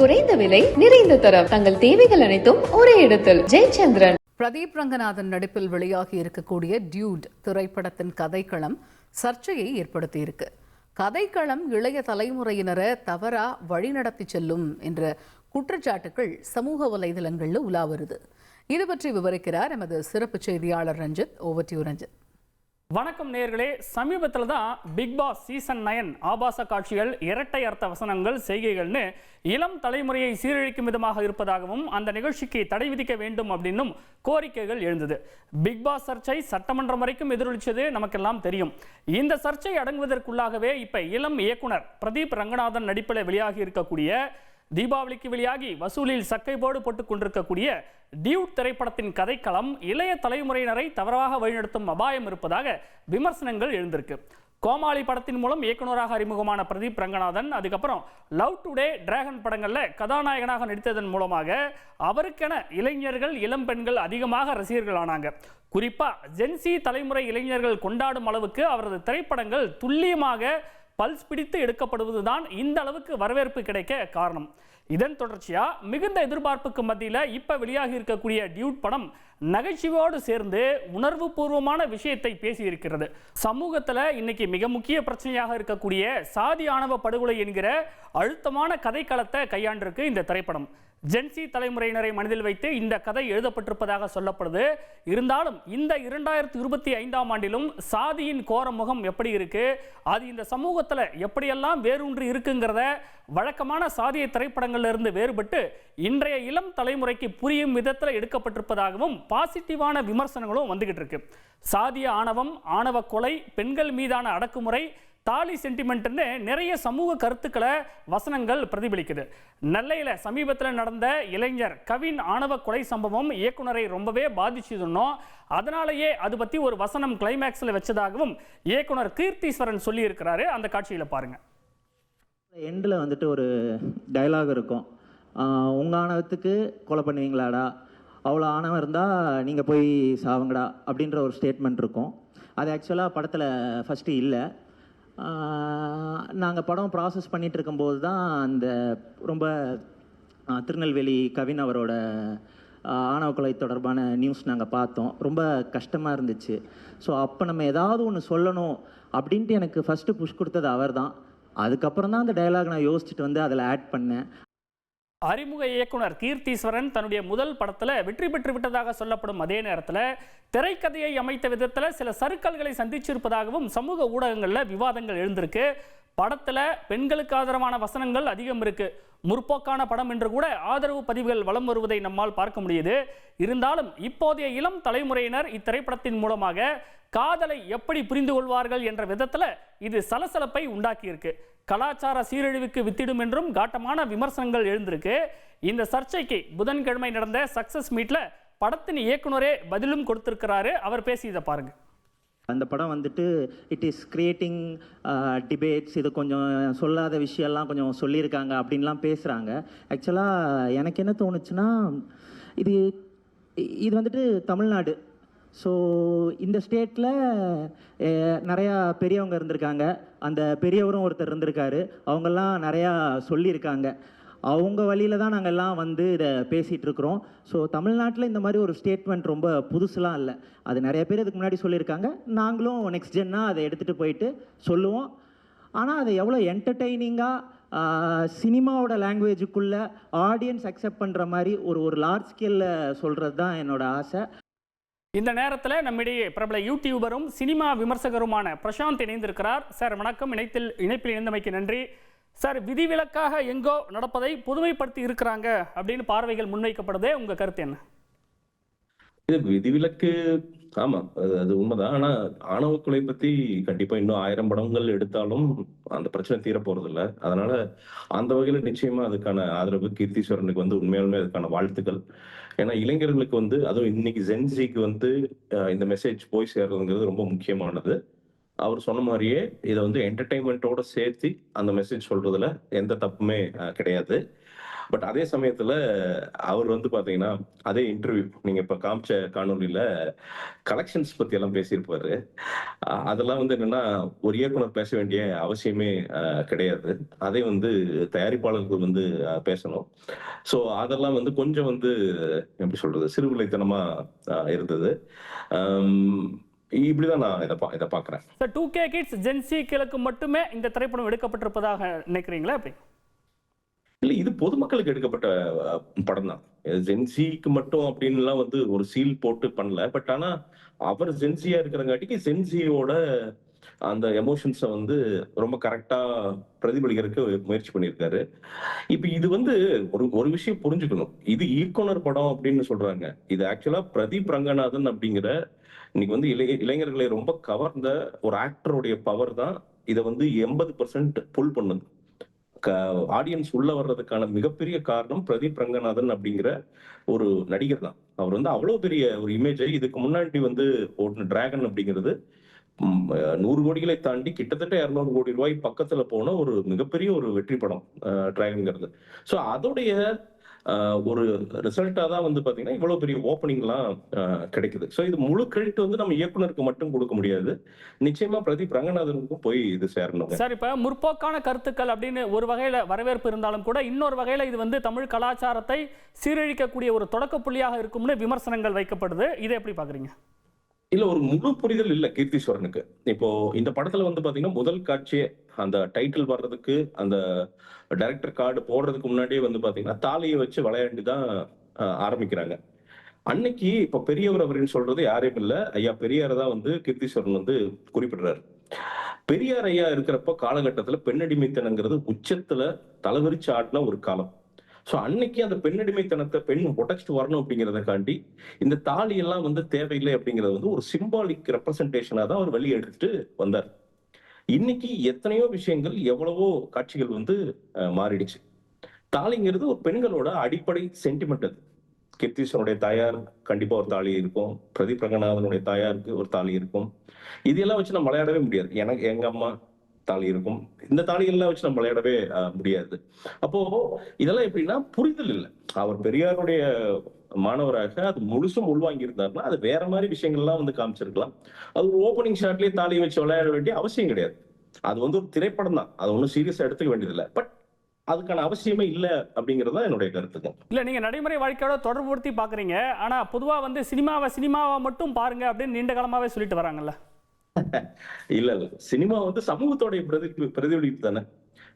குறைந்த விலை நிறைந்த தரம். தங்கள் தேவைகள் அனைத்தும் ஒரே இடத்தில். ஜெயச்சந்திரன். பிரதீப் ரங்கநாதன் நடிப்பில் வெளியாகி இருக்கக்கூடிய டியூட் திரைப்படத்தின் கதைக்களம் சர்ச்சையை ஏற்படுத்தியிருக்கு. கதைக்களம் இளைய தலைமுறையினரை தவறா வழிநடத்தி செல்லும் என்ற குற்றச்சாட்டுகள் சமூக வலைதளங்களில் உலா வருது. இது பற்றி விவரிக்கிறார் எமது சிறப்பு செய்தியாளர் ரஞ்சித் ஓவர் டு ரஞ்சித். வணக்கம் நேர்களே சமீபத்தில் தான் பிக் பாஸ் சீசன் நயன் ஆபாச காட்சிகள் இரட்டை அர்த்த வசனங்கள் செய்கைகள்னு இளம் தலைமுறையை சீரழிக்கும் விதமாக இருப்பதாகவும் அந்த நிகழ்ச்சிக்கு தடை விதிக்க வேண்டும் அப்படின்னும் கோரிக்கைகள் எழுந்தது. பிக் பாஸ் சர்ச்சை சட்டமன்றம் வரைக்கும் எதிரொலிச்சது நமக்கெல்லாம் தெரியும். இந்த சர்ச்சை அடங்குவதற்குள்ளாகவே இப்போ இளம் இயக்குனர் பிரதீப் ரங்கநாதன் நடிப்பில் வெளியாகி இருக்கக்கூடிய தீபாவளிக்கு வெளியாகி வசூலில் சக்கை போடு போட்டுக் கொண்டிருக்கக்கூடிய டியூட் திரைப்படத்தின் கதைக்களம் இளைய தலைமுறையினரை தவறாக வழிநடத்தும் அபாயம் இருப்பதாக விமர்சனங்கள் எழுந்திருக்கு. கோமாளி படத்தின் மூலம் இயக்குனராக அறிமுகமான பிரதீப் ரங்கநாதன் அதுக்கப்புறம் லவ் டுடே டிராகன் படங்களில் கதாநாயகனாக நடித்ததன் மூலமாக அவருக்கென இளைஞர்கள் இளம் பெண்கள் அதிகமாக ரசிகர்கள் ஆனாங்க. குறிப்பாக ஜென்சி தலைமுறை இளைஞர்கள் கொண்டாடும் அளவுக்கு அவரது திரைப்படங்கள் துல்லியமாக பல்ஸ் பிடித்து எடுக்கப்படுவதுதான் இந்த அளவுக்கு வரவேற்பு கிடைக்க காரணம். இதன் தொடர்ச்சியா மிகுந்த எதிர்பார்ப்புக்கு மத்தியில் இப்ப வெளியாகி இருக்கக்கூடிய டியூட் படம் நகைச்சுவையோடு சேர்ந்து உணர்வு பூர்வமான விஷயத்தை பேசியிருக்கிறது. சமூகத்தில் இன்னைக்கு மிக முக்கிய பிரச்சனையாக இருக்கக்கூடிய சாதி ஆணவ படுகொலை என்கிற அழுத்தமான கதைக்களத்தை கையாண்டிருக்கு இந்த திரைப்படம். ஜென்சி தலைமுறையினரை மனதில் வைத்து இந்த கதை எழுதப்பட்டிருப்பதாக சொல்லப்படுது. இருந்தாலும் இந்த இரண்டாயிரத்தி இருபத்தி ஐந்தாம் ஆண்டிலும் சாதியின் கோர முகம் எப்படி இருக்கு? அது இந்த சமூகத்தில் எப்படியெல்லாம் வேரூன்றி இருக்குங்கிறத வழக்கமான சாதிய திரைப்படங்கள்ல இருந்து வேறுபட்டு இன்றைய இளம் தலைமுறைக்கு புரியும் விதத்தில் எடுக்கப்பட்டிருப்பதாகவும் பாசிட்டிவான விமர்சனங்களும் வந்துகிட்டு இருக்கு. சாதிய ஆணவம் ஆணவ கொலை பெண்கள் மீதான அடக்குமுறை தாலி சென்டிமெண்ட்னு நிறைய சமூக கருத்துக்களை வசனங்கள் பிரதிபலிக்குது. நெல்லையில் சமீபத்தில் நடந்த இளைஞர் கவின் ஆணவ கொலை சம்பவம் இயக்குனரை ரொம்பவே பாதிச்சதுன்னோ அதனாலேயே அது பற்றி ஒரு வசனம் கிளைமேக்ஸில் வச்சதாகவும் இயக்குனர் கீர்த்தீஸ்வரன் சொல்லியிருக்கிறாரு. அந்த காட்சியில் பாருங்கள் எண்டில் வந்துட்டு ஒரு டைலாக் இருக்கும். உங்கள் ஆணவத்துக்கு கொலை பண்ணுவீங்களாடா? அவ்வளோ ஆணவம் இருந்தால் நீங்கள் போய் சாவுங்கடா அப்படின்ற ஒரு ஸ்டேட்மெண்ட் இருக்கும். அது ஆக்சுவலாக படத்தில் ஃபஸ்ட்டு இல்லை. நாங்கள் படம் ப்ராசஸ் பண்ணிகிட்டு இருக்கும்போது தான் அந்த ரொம்ப திருநெல்வேலி கவின் அவரோட ஆஹ், ஆணவ கொலை தொடர்பான நியூஸ் நாங்கள் பார்த்தோம். ரொம்ப கஷ்டமாக இருந்துச்சு. ஸோ அப்போ நம்ம ஏதாவது ஒன்று சொல்லணும் அப்படின்ட்டு எனக்கு ஃபஸ்ட்டு புஷ் கொடுத்தது அவர் தான் அதுக்கப்புறம் தான் அந்த டயலாக் நான் யோசிச்சுட்டு வந்து அதில் ஆட் பண்ணேன். அறிமுக இயக்குனர் கீர்த்தீஸ்வரன் தன்னுடைய முதல் படத்தில் வெற்றி பெற்று விட்டதாக சொல்லப்படும் அதே நேரத்தில் திரைக்கதையை அமைத்த விதத்தில் சில சருக்கல்களை சந்திச்சிருப்பதாகவும் சமூக ஊடகங்களில் விவாதங்கள் எழுந்திருக்கு. படத்தில் பெண்களுக்கு ஆதரவான வசனங்கள் அதிகம் இருக்கு. முற்போக்கான படம் என்று கூட ஆதரவு பதிவுகள் வலம் வருவதை நம்மால் பார்க்க முடியுது. இருந்தாலும் இப்போதைய இளம் தலைமுறையினர் இத்திரைப்படத்தின் மூலமாக காதலை எப்படி புரிந்து கொள்வார்கள் என்ற விதத்தில் இது சலசலப்பை உண்டாக்கியிருக்கு. கலாச்சார சீரழிவுக்கு வித்திடும் என்றும் காட்டமான விமர்சனங்கள் எழுந்திருக்கு. இந்த சர்ச்சைக்கு புதன்கிழமை நடந்த சக்சஸ் மீட்டில் படத்தின் இயக்குனரே பதிலும் கொடுத்திருக்கிறாரு. அவர் பேசி இதை பாருங்க. அந்த படம் வந்துட்டு இட் இஸ் கிரியேட்டிங் டிபேட்ஸ் இது கொஞ்சம் சொல்லாத விஷயம்லாம் கொஞ்சம் சொல்லியிருக்காங்க அப்படின்லாம் பேசுகிறாங்க ஆக்சுவலாக எனக்கு என்ன தோணுச்சுன்னா இது இது வந்துட்டு தமிழ்நாடு. ஸோ இந்த ஸ்டேட்டில் நிறையா பெரியவங்க இருந்திருக்காங்க. அந்த பெரியவரும் ஒருத்தர் இருந்திருக்காரு. அவங்கெல்லாம் நிறையா சொல்லியிருக்காங்க. அவங்க வழியில தான் நாங்கள் எல்லாம் வந்து இதை பேசிகிட்டு இருக்கிறோம். ஸோ தமிழ்நாட்டில் இந்த மாதிரி ஒரு ஸ்டேட்மெண்ட் ரொம்ப புதுசுலாம் இல்லை. அது நிறைய பேர் இதுக்கு முன்னாடி சொல்லியிருக்காங்க. நாங்களும் நெக்ஸ்ட் ஜென்னாக அதை எடுத்துகிட்டு போயிட்டு சொல்லுவோம். ஆனால் அதை எவ்வளோ என்டர்டெய்னிங்காக சினிமாவோட லாங்குவேஜுக்குள்ளே ஆடியன்ஸ் அக்செப்ட் பண்ணுற மாதிரி ஒரு ஒரு லார்ஜ் ஸ்கேலில் சொல்கிறது தான் என்னோடய ஆசை. இந்த நேரத்தில் நம்மிடையே பிரபல யூடியூபரும் சினிமா விமர்சகருமான பிரசாந்த் இணைந்திருக்கிறார். சார் வணக்கம். இணைத்தில் இணைப்பில் இணைந்தமைக்கு நன்றி. சார் விதிவிலக்காக எங்கோ நடப்பதை புதுமைப்படுத்தி இருக்கிறாங்க அப்படின்னு பார்வைகள் முன்வைக்கப்படுதே. உங்க கருத்து என்ன? இது விதிவிலக்கு ஆமா அது அது உண்மைதான். ஆனா ஆணவ கொலை பத்தி கண்டிப்பா இன்னும் ஆயிரம் படங்கள் எடுத்தாலும் அந்த பிரச்சனை தீர போறது இல்ல அதனால அந்த வகையில நிச்சயமா அதுக்கான ஆதரவு கீர்த்தீஸ்வரனுக்கு வந்து உண்மையாலுமே அதுக்கான வாழ்த்துக்கள். ஏன்னா இளைஞர்களுக்கு வந்து அதுவும் இன்னைக்கு ஜென்சிக்கு வந்து இந்த மெசேஜ் போய் சேர்றதுங்கிறது ரொம்ப முக்கியமானது. அவர் சொன்ன மாதிரியே இதை வந்து என்டர்டைன்மெண்ட்டோட சேர்த்து அந்த மெசேஜ் சொல்றதுல எந்த தப்புமே கிடையாது. பட் அதே சமயத்துல அவர் வந்து பாத்தீங்கன்னா அதே இன்டர்வியூ நீங்க இப்ப காமிச்ச காணொலியில கலெக்ஷன்ஸ் பத்தி எல்லாம் பேசியிருப்பாரு அதெல்லாம் வந்து என்னன்னா ஒரு இயக்குனர் பேச வேண்டிய அவசியமே கிடையாது. அதை வந்து தயாரிப்பாளர்கள் வந்து பேசணும். ஸோ அதெல்லாம் வந்து கொஞ்சம் வந்து எப்படி சொல்றது சிறுவிலைத்தனமா இருந்தது. இப்படிதான் நான் இதை பா இதை பாக்குறேன். சார் டூ கே கிட்ஸ் கிழக்கு மட்டுமே இந்த திரைப்படம் எடுக்கப்பட்டிருப்பதாக நினைக்கிறீங்களா அப்படி பொதுமக்களுக்கு எடுக்கப்பட்ட படம் தான். ஜென்சிக்கு மட்டும் அப்படின்லாம் வந்து ஒரு சீல் போட்டு பண்ணல. பட் ஆனா அவர் ஜென்சியா இருக்கிறங்காட்டிக்கு ஜென்சியோட அந்த எமோஷன்ஸை வந்து ரொம்ப கரெக்டா பிரதிபலிக்கிறதுக்கு முயற்சி பண்ணியிருக்காரு. இப்ப இது வந்து ஒரு ஒரு விஷயம் புரிஞ்சுக்கணும். இது இயக்குனர் படம் அப்படின்னு சொல்றாங்க. இது ஆக்சுவலா பிரதீப் ரங்கநாதன் அப்படிங்கிற இன்னைக்கு வந்து இளைய இளைஞர்களை ரொம்ப கவர்ந்த ஒரு ஆக்டருடைய பவர் தான் இதை வந்து எண்பது பர்சன்ட் புல் பண்ணுது. ஆடியன்ஸ் உள்ள வர்றதுக்கான மிகப்பெரிய காரணம் பிரதீப் ரங்கநாதன் அப்படிங்கிற ஒரு நடிகர் தான். அவர் வந்து அவ்வளவு பெரிய ஒரு இமேஜை இதுக்கு முன்னாடி வந்து ஓட்டுன டிராகன் அப்படிங்கிறது நூறு கோடிகளை தாண்டி கிட்டத்தட்ட இரநூறு கோடி ரூபாய் பக்கத்துல போன ஒரு மிகப்பெரிய ஒரு வெற்றி படம் டிராகன்ங்கிறது ஸோ அதோடைய ஒரு ரிசல்ட்டாக தான் வந்து பார்த்தீங்கன்னா இவ்வளோ பெரிய ஓப்பனிங்லாம் கிடைக்குது. ஸோ இது முழு கிரெடிட் வந்து நம்ம இயக்குனருக்கு மட்டும் கொடுக்க முடியாது. நிச்சயமா பிரதீப் ரங்கநாதனுக்கும் போய் இது சேரணும் சார் இப்போ முற்போக்கான கருத்துக்கள் அப்படின்னு ஒரு வகையில் வரவேற்பு இருந்தாலும் கூட இன்னொரு வகையில் இது வந்து தமிழ் கலாச்சாரத்தை சீரழிக்கக்கூடிய ஒரு தொடக்க புள்ளியாக இருக்கும்னு விமர்சனங்கள் வைக்கப்படுது. இதை எப்படி பார்க்குறீங்க இல்ல ஒரு முழு புரிதல் இல்ல கீர்த்தீஸ்வரனுக்கு. இப்போ இந்த படத்துல வந்து பாத்தீங்கன்னா முதல் காட்சியே அந்த டைட்டில் வர்றதுக்கு அந்த டைரக்டர் கார்டு போடுறதுக்கு முன்னாடியே வந்து பாத்தீங்கன்னா தாலியை வச்சு விளையாண்டு தான் ஆரம்பிக்கிறாங்க. அன்னைக்கு இப்ப பெரியவர் அப்படின்னு சொல்றது யாரையும் இல்ல. ஐயா பெரியார் தான் வந்து கீர்த்திஸ்வரன் வந்து குறிப்பிடுறாரு. பெரியார் ஐயா இருக்கிறப்ப காலகட்டத்துல பெண்ணடிமைத்தனங்கிறது உச்சத்துல தலைவரிச்சு ஆட்டின ஒரு காலம். ஸோ அன்னைக்கு அந்த பெண்ணடிமைத்தனத்தை பெண் உடைச்சிட்டு வரணும் அப்படிங்கிறதுக்காண்டி இந்த தாலி எல்லாம் வந்து தேவையில்லை அப்படிங்கிறது வந்து ஒரு சிம்பாலிக் ரெப்ரசன்டேஷனாக தான் அவர் வெளியே எடுத்துட்டு வந்தார். இன்னைக்கு எத்தனையோ விஷயங்கள் எவ்வளவோ காட்சிகள் வந்து மாறிடுச்சு. தாலிங்கிறது ஒரு பெண்களோட அடிப்படை சென்டிமெண்ட் அது. கீர்த்திசனுடைய தாயார் கண்டிப்பா ஒரு தாலி இருக்கும். பிரதீப் ரங்கநாதனுடைய தாயாருக்கு ஒரு தாலி இருக்கும். இதெல்லாம் வச்சு நம்ம விளையாடவே முடியாது. எனக்கு எங்க அம்மா தாலி இருக்கும். இந்த தாலிகள்லாம் வச்சு நம்ம விளையாடவே முடியாது. அப்போ இதெல்லாம் எப்படின்னா புரிதல் இல்லை. அவர் பெரியாருடைய மாணவராக அது முழுசும் உள்வாங்கி இருந்தாருன்னா அது வேற மாதிரி விஷயங்கள்லாம் வந்து காமிச்சிருக்கலாம். அது ஒரு ஓப்பனிங் ஷாட்லயே தாலி வச்சு விளையாட வேண்டிய அவசியம் கிடையாது. அது வந்து ஒரு திரைப்படம் தான். அது ஒன்றும் சீரியஸா எடுத்துக்க வேண்டியதில்லை. பட் அதுக்கான அவசியமே இல்லை அப்படிங்கிறது தான் என்னுடைய கருத்துக்கு இல்லை நீங்கள் நடைமுறை வாழ்க்கையோட தொடர்புபடுத்தி பார்க்குறீங்க ஆனால் பொதுவாக வந்து சினிமாவை சினிமாவை மட்டும் பாருங்க அப்படின்னு நீண்ட காலமாகவே சொல்லிட்டு வராங்கல்ல. இல்ல இல்ல. சினிமா வந்து சமூகத்தோடைய பிரதி பிரதிபலிப்பு தானே.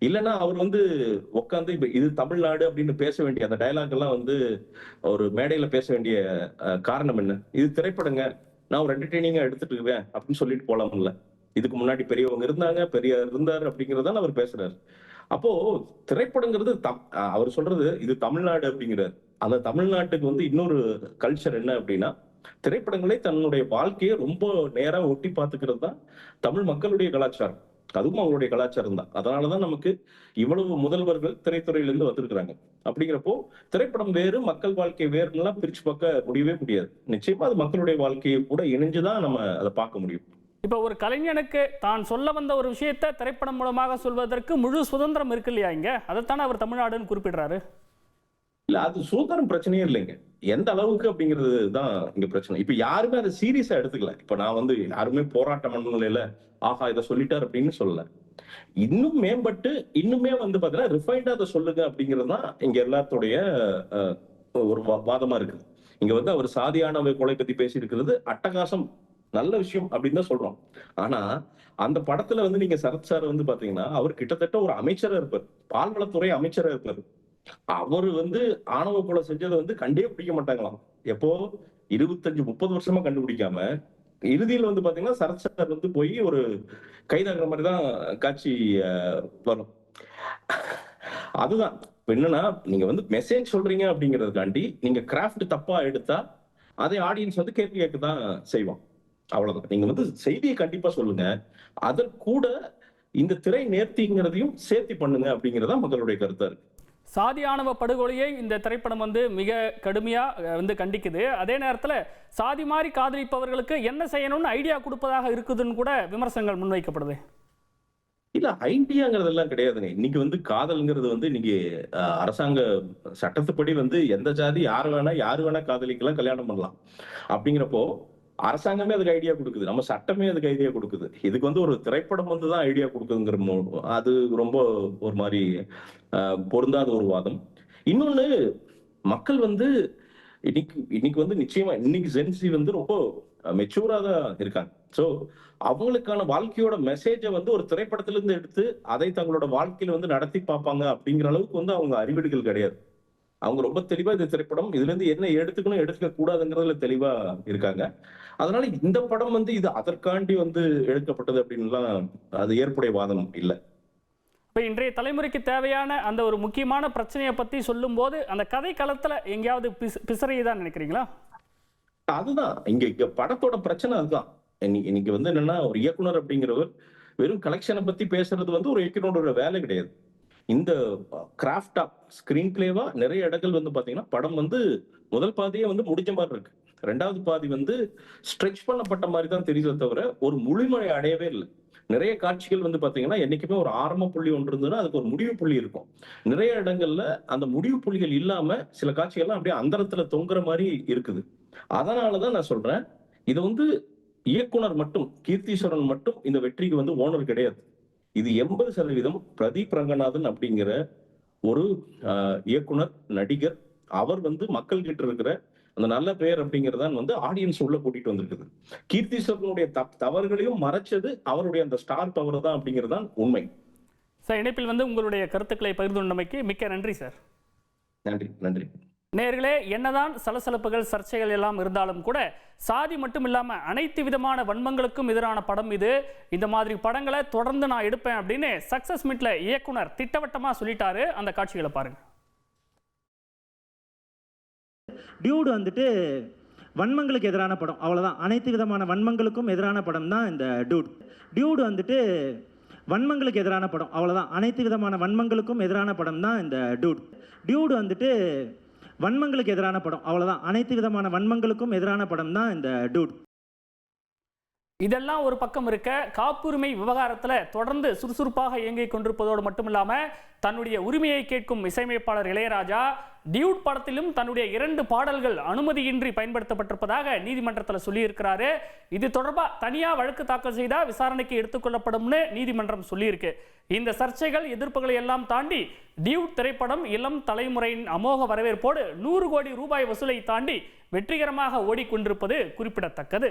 இல்லைன்னா அவர் வந்து உட்காந்து இப்ப இது தமிழ்நாடு அப்படின்னு பேச வேண்டிய அந்த டயலாக் எல்லாம் வந்து ஒரு மேடையில பேச வேண்டிய காரணம் என்ன? இது திரைப்படங்க. நான் ஒரு என்டர்டெய்னிங்கா எடுத்துட்டு இருக்கேன் அப்படின்னு சொல்லிட்டு போலாம்ல. இதுக்கு முன்னாடி பெரியவங்க இருந்தாங்க பெரியார் இருந்தார் அப்படிங்கறதால அவர் பேசுறாரு. அப்போ திரைப்படங்கிறது தம்- அவர் சொல்றது இது தமிழ்நாடு அப்படிங்கிறார். அந்த தமிழ்நாட்டுக்கு வந்து இன்னொரு கல்ச்சர் என்ன அப்படின்னா திரைப்படங்களே தன்னுடைய வாழ்க்கையை ரொம்ப நேரா ஒட்டி பார்த்துக்கிறது தான் தமிழ் மக்களுடைய கலாச்சாரம். அதுவும் அவங்களுடைய கலாச்சாரம் தான். அதனாலதான் நமக்கு இவ்வளவு முதல்வர்கள் திரைத்துறையிலிருந்து வந்திருக்கிறாங்க. அப்படிங்கிறப்போ திரைப்படம் வேறு மக்கள் வாழ்க்கை வேறுலாம் பிரிச்சு பார்க்க முடியவே முடியாது. நிச்சயமா அது மக்களுடைய வாழ்க்கையை கூட இணைஞ்சுதான் நம்ம அதை பார்க்க முடியும். இப்போ ஒரு கலைஞனுக்கு தான் சொல்ல வந்த ஒரு விஷயத்தை திரைப்படம் மூலமாக சொல்வதற்கு முழு சுதந்திரம் இருக்கு இல்லையா இங்க? அதைத்தானே அவர் தமிழ்நாடுன்னு குறிப்பிடுறாரு. இல்ல அது சுதந்திரம் பிரச்சனையே இல்லைங்க. எந்த அளவுக்கு அப்படிங்கிறது தான் இங்க பிரச்சனை. இப்ப யாருமே அதை சீரியஸா எடுத்துக்கல. இப்ப நான் வந்து யாருமே போராட்டம் பண்ணல ஆஹா இதை சொல்லிட்டார் அப்படின்னு சொல்லல. இன்னும் மேம்பட்டு இன்னுமே வந்து பாத்தீங்கன்னா ரிஃபைண்டா அதை சொல்லுங்க அப்படிங்கிறது தான் இங்க எல்லாத்துடைய ஒரு வா- வாதமா இருக்குது. இங்க வந்து அவர் சாதியானவை கொலை பத்தி பேசி இருக்கிறது அட்டகாசம். நல்ல விஷயம் அப்படின்னு தான் சொல்றோம். ஆனா அந்த படத்துல வந்து நீங்க சரத் சார் வந்து பாத்தீங்கன்னா அவர் கிட்டத்தட்ட ஒரு அமைச்சரா இருப்பார். பால்வளத்துறை அமைச்சரா இருப்பார். அவர் வந்து ஆணவ கொலை செஞ்சதை வந்து கண்டே பிடிக்க மாட்டாங்களாம். எப்போ? இருபத்தஞ்சு முப்பது வருஷமா கண்டுபிடிக்காம இறுதியில் வந்து பாத்தீங்கன்னா சரத் சார் வந்து போய் ஒரு கைதாகிற மாதிரி தான் காட்சி வரும். அதுதான். என்னன்னா நீங்க வந்து மெசேஜ் சொல்றீங்க அப்படிங்கறதுக்காண்டி நீங்க கிராஃப்ட் தப்பா எடுத்தா அதை ஆடியன்ஸ் வந்து கேள்வி கேட்க தான் செய்வான். அவ்வளவுதான். நீங்க வந்து செய்தியை கண்டிப்பா சொல்லுங்க. அதன் கூட இந்த திரை நேர்த்திங்கிறதையும் சேர்த்தி பண்ணுங்க அப்படிங்கறதா மக்களுடைய கருத்தா இருக்கு. சாதியானவ படுகொலையை இந்த திரைப்படம் வந்து மிக கடுமையாக வந்து கண்டிக்குது. அதே நேரத்தில் சாதி மாதிரி காதலிப்பவர்களுக்கு என்ன செய்யணும்னு ஐடியா கொடுப்பதாக இருக்குதுன்னு கூட விமர்சனங்கள் முன்வைக்கப்படுது. இல்ல ஐடியாங்கிறதெல்லாம் கிடையாதுங்க. இன்னைக்கு வந்து காதல்ங்கிறது வந்து இன்னைக்கு அரசாங்க சட்டத்துப்படி வந்து எந்த ஜாதி யார் வேணா யார் வேணா காதலிக்கலாம் கல்யாணம் பண்ணலாம். அப்படிங்கிறப்போ அரசாங்கமே அதுக்கு ஐடியா கொடுக்குது. நம்ம சட்டமே அதுக்கு ஐடியா கொடுக்குது. இதுக்கு வந்து ஒரு திரைப்படம் வந்து தான் ஐடியா கொடுக்குதுங்கிற மோ- அது ரொம்ப ஒரு மாதிரி பொருந்தாத ஒரு வாதம். இன்னொன்னு மக்கள் வந்து இன்னைக்கு இன்னைக்கு வந்து நிச்சயமா இன்னைக்கு ஜென்சி வந்து ரொம்ப மெச்சூரா தான் இருக்காங்க. ஸோ அவங்களுக்கான வாழ்க்கையோட மெசேஜை வந்து ஒரு திரைப்படத்திலிருந்து எடுத்து அதை தங்களோட வாழ்க்கையில வந்து நடத்தி பார்ப்பாங்க அப்படிங்கிற அளவுக்கு வந்து அவங்க அறிவீடுகள் கிடையாது. அவங்க ரொம்ப தெளிவா இந்த திரைப்படம் இதுல இருந்து என்ன எடுத்துக்கணும் எடுத்துக்க கூடாதுங்கிறதுல தெளிவா இருக்காங்க. அதனால இந்த படம் வந்து இது அதற்காண்டி வந்து எடுக்கப்பட்டது அப்படின்லாம் அது ஏற்புடைய வாதம் இல்லை. இப்போ இன்றைய தலைமுறைக்கு தேவையான அந்த ஒரு முக்கியமான பிரச்சனையை பற்றி சொல்லும்போது அந்த கதை களத்தில் எங்கேயாவது பிஸ் பிசறையுதான் நினைக்கிறீங்களா? அதுதான். இங்க இங்க படத்தோட பிரச்சனை அதுதான். இன்னைக்கு இன்னைக்கு வந்து என்னன்னா ஒரு இயக்குனர் அப்படிங்கிறவர் வெறும் கலெக்ஷனை பத்தி பேசுறது வந்து ஒரு இயக்குனரோட வேலை கிடையாது. இந்த கிராஃப்டா ஸ்கிரீன் பிளேவா நிறைய இடங்கள் வந்து பாத்தீங்கன்னா படம் வந்து முதல் பாதியே வந்து முடிஞ்ச மாதிரி இருக்கு. ரெண்டாவது பாதி வந்து ஸ்ட்ரெச் பண்ணப்பட்ட மாதிரி தான் தெரியுதே தவிர ஒரு முழுமை அடையவே இல்லை. நிறைய காட்சிகள் வந்து பாத்தீங்கன்னா என்னைக்குமே ஒரு ஆரம்ப புள்ளி ஒன்று இருந்ததுன்னா அதுக்கு ஒரு முடிவு புள்ளி இருக்கும். நிறைய இடங்கள்ல அந்த முடிவு புள்ளிகள் இல்லாம சில காட்சிகள்லாம் அப்படியே அந்தரத்துல தொங்குற மாதிரி இருக்குது. அதனாலதான் நான் சொல்றேன் இது வந்து இயக்குனர் மட்டும் கீர்த்தீஸ்வரன் மட்டும் இந்த வெற்றிக்கு வந்து ஓனர் கிடையாது. இது எண்பது சதவீதம் பிரதீப் ரங்கநாதன் அப்படிங்கிற ஒரு இயக்குனர் நடிகர். அவர் வந்து மக்கள் கிட்ட இருக்கிற அந்த நல்ல பெயர் அப்படிங்கறதான் வந்து ஆடியன்ஸ் உள்ள கூட்டிட்டு வந்திருக்குது. கீர்த்தீஸ்வரனுடைய தப் தவறுகளையும் மறைச்சது அவருடைய அந்த ஸ்டார் பவர் தான் அப்படிங்கிறது தான் உண்மை. சார் இணைப்பில் வந்து உங்களுடைய கருத்துக்களை பகிர்ந்து கொண்டமைக்கு மிக்க நன்றி சார். நன்றி நன்றி. நேர்களே என்னதான் சலசலப்புகள் சர்ச்சைகள் எல்லாம் இருந்தாலும் கூட சாதி மட்டும் இல்லாமல் அனைத்து விதமான வன்மங்களுக்கும் எதிரான படம் இது. இந்த மாதிரி படங்களை தொடர்ந்து நான் எடுப்பேன் அப்படின்னு சக்சஸ் மீட்ல இயக்குனர் திட்டவட்டமாக சொல்லிட்டாரு. அந்த காட்சிகளை பாருங்க. டியூடு வந்துட்டு வன்மங்களுக்கு எதிரான படம். அவ்வளோதான் அனைத்து விதமான வன்மங்களுக்கும் எதிரான படம் தான் இந்த டியூட். டியூடு வந்துட்டு வன்மங்களுக்கு எதிரான படம். அவ்வளோதான் அனைத்து விதமான வன்மங்களுக்கும் எதிரான படம் தான் இந்த டியூட். டியூடு வந்துட்டு வன்மங்களுக்கு எதிரான படம். அவ்வளோதான் அனைத்து விதமான வன்மங்களுக்கும் எதிரான படம் தான் இந்த டூட். இதெல்லாம் ஒரு பக்கம் இருக்க காப்புரிமை விவகாரத்தில் தொடர்ந்து சுறுசுறுப்பாக இயங்கிக் கொண்டிருப்பதோடு மட்டுமில்லாமல் தன்னுடைய உரிமையை கேட்கும் இசையமைப்பாளர் இளையராஜா டியூட் படத்திலும் தன்னுடைய இரண்டு பாடல்கள் அனுமதியின்றி பயன்படுத்தப்பட்டிருப்பதாக நீதிமன்றத்தில் சொல்லியிருக்கிறாரு. இது தொடர்பாக தனியாக வழக்கு தாக்கல் செய்தால் விசாரணைக்கு எடுத்துக்கொள்ளப்படும்னு நீதிமன்றம் சொல்லியிருக்கு. இந்த சர்ச்சைகள் எதிர்ப்புகளை எல்லாம் தாண்டி டியூட் திரைப்படம் இளம் தலைமுறையின் அமோக வரவேற்போடு நூறு கோடி ரூபாய் வசூலை தாண்டி வெற்றிகரமாக ஓடிக்கொண்டிருப்பது குறிப்பிடத்தக்கது.